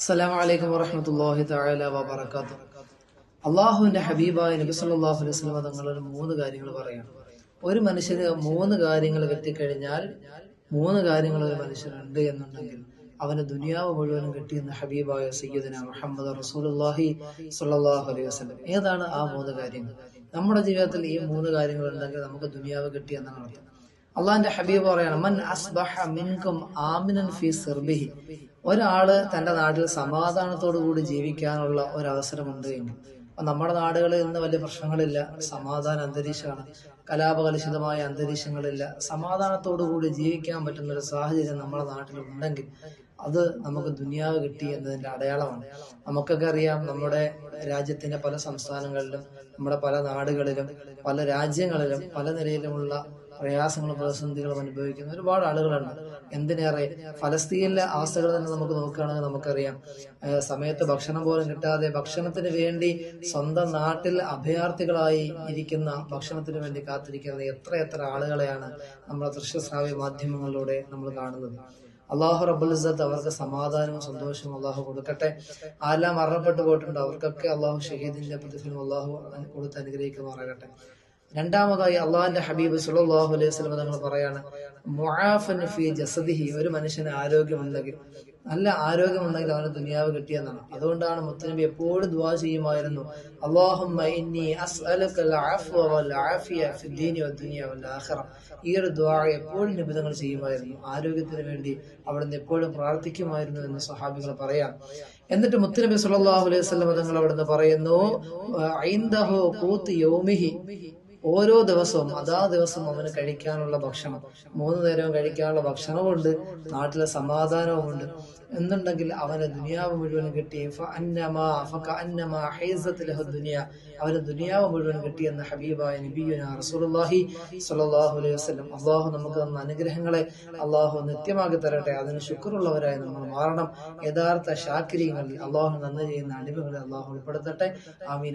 അസ്സലാമു അലൈക്കും വറഹ്മത്തുള്ളാഹി തആല വബറകാത്തു അള്ളാഹുവിന്റെ ഹബീബായ നബി സല്ലല്ലാഹു അലൈഹി വസല്ലം തങ്ങൾ മൂന്ന് കാര്യങ്ങൾ പറയാണ്. ഒരു മനുഷ്യന് മൂന്ന് കാര്യങ്ങൾ കിട്ടിക്കഴിഞ്ഞാൽ മൂന്ന് കാര്യങ്ങൾ ഒരു മനുഷ്യനുണ്ട് എന്നുണ്ടെങ്കിൽ അവന് ദുനിയാവ് മുഴുവനും കിട്ടിയെന്ന് ഹബീബായ സയ്യദിന മുഹമ്മദ് റസൂലുള്ളാഹി സ്വല്ലല്ലാഹു അലൈഹി വസല്ലം. ഏതാണ് ആ മൂന്ന് കാര്യങ്ങൾ? നമ്മുടെ ജീവിതത്തിൽ ഈ മൂന്ന് കാര്യങ്ങൾ ഉണ്ടെങ്കിൽ നമുക്ക് ദുനിയാവ് കിട്ടിയെന്നാണ് അർത്ഥം. അള്ളാഹിന്റെ ഹബീബ് പറയാണ് മൻ അസ്ബഹ മിൻകും ആമിനൻ ഫി സിർബിഹി. ഒരാൾ തന്റെ നാട്ടിൽ സമാധാനത്തോടു കൂടി ജീവിക്കാനുള്ള ഒരു എന്ത് എങ്കിൽ നമ്മുടെ നാടുകളിൽ ഇന്ന് വലിയ പ്രശ്നങ്ങളില്ല. സമാധാന അന്തരീക്ഷമാണ്. കലാപകലുഷിതമായ അന്തരീക്ഷങ്ങളില്ല. സമാധാനത്തോടു കൂടി ജീവിക്കാൻ പറ്റുന്ന ഒരു സാഹചര്യം നമ്മുടെ നാട്ടിൽ ഉണ്ടെങ്കിൽ അത് നമുക്ക് ദുനിയാവ് കിട്ടി എന്നതിന്റെ അടയാളമാണ്. നമുക്കൊക്കെ അറിയാം നമ്മുടെ രാജ്യത്തിന്റെ പല സംസ്ഥാനങ്ങളിലും നമ്മുടെ പല നാടുകളിലും പല രാജ്യങ്ങളിലും പല നിലയിലുമുള്ള പ്രയാസങ്ങളും പ്രതിസന്ധികളും അനുഭവിക്കുന്ന ഒരുപാട് ആളുകളാണ്. എന്തിനേറെ ഫലസ്തീനിലെ അവസ്ഥകൾ തന്നെ നമുക്ക് നോക്കുകയാണെങ്കിൽ നമുക്കറിയാം. സമയത്ത് ഭക്ഷണം പോലും കിട്ടാതെ ഭക്ഷണത്തിന് വേണ്ടി സ്വന്തം നാട്ടിൽ അഭയാർത്ഥികളായി ഇരിക്കുന്ന ഭക്ഷണത്തിന് വേണ്ടി കാത്തിരിക്കുന്ന എത്ര എത്ര ആളുകളെയാണ് നമ്മുടെ ദൃശ്യശ്രാവ്യ മാധ്യമങ്ങളിലൂടെ നമ്മൾ കാണുന്നത്. അള്ളാഹു റബ്ബുൽ ഇസ്സത്ത് അവർക്ക് സമാധാനവും സന്തോഷവും അള്ളാഹു കൊടുക്കട്ടെ. ആരെല്ലാം മരണപ്പെട്ടു പോയിട്ടുണ്ട് അവർക്കൊക്കെ അള്ളാഹു ഷഹീദിന്റെ പ്രതിഫലം അള്ളാഹു കൊടുത്ത് അനുഗ്രഹിക്കുമാറാകട്ടെ. രണ്ടാമതായി അള്ളാഹിന്റെ ഹബീബ് സുല്ലാഹു അലൈഹി സ്വലം തങ്ങൾ പറയാണ് ജസദിഹി ഒരു മനുഷ്യന് ആരോഗ്യമുണ്ടെങ്കിൽ നല്ല ആരോഗ്യമുണ്ടെങ്കിൽ അവന് ദുനിയാവ് കിട്ടിയെന്നാണ്. അതുകൊണ്ടാണ് മുത്തനബി എപ്പോഴും ദുആ ചെയ്യുമായിരുന്നു ഈ ഒരു ദ്വാ എപ്പോഴും നിബിധങ്ങൾ ചെയ്യുമായിരുന്നു ആരോഗ്യത്തിന് വേണ്ടി അവിടുന്ന് എപ്പോഴും പ്രാർത്ഥിക്കുമായിരുന്നു എന്ന് സ്വഹാബികൾ പറയാം. എന്നിട്ട് മുത്തനബി സല്ലല്ലാഹു അലൈഹി വസല്ലം തങ്ങൾ അവിടുന്ന് പറയുന്നു യൗമിഹി. ഓരോ ദിവസവും അതാ ദിവസം അവന് കഴിക്കാനുള്ള ഭക്ഷണം. മൂന്ന് നേരവും കഴിക്കാനുള്ള ഭക്ഷണമുണ്ട് നാട്ടിലെ സമാധാനവുമുണ്ട്. എന്നുണ്ടെങ്കിൽ അവന് ദുനിയാവ് മുഴുവൻ കിട്ടി. അവന് ദുനിയാവ് മുഴുവൻ കിട്ടി എന്ന ഹബീബായ റസൂലുള്ളാഹി സ്വല്ലല്ലാഹു അലൈഹി വസല്ലം. അള്ളാഹു നമുക്ക് തന്ന അനുഗ്രഹങ്ങളെ അള്ളാഹു നിത്യമാക്കി തരട്ടെ. അതിന് ശുക്രുള്ളവരായി നമ്മൾ മാറണം. യഥാർത്ഥ ശാക്രിയങ്ങളിൽ അള്ളാഹു നന്ദി ചെയ്യുന്ന അടിമകളെ അള്ളാഹു ഉൾപ്പെടുത്തട്ടെ. ആമീൻ.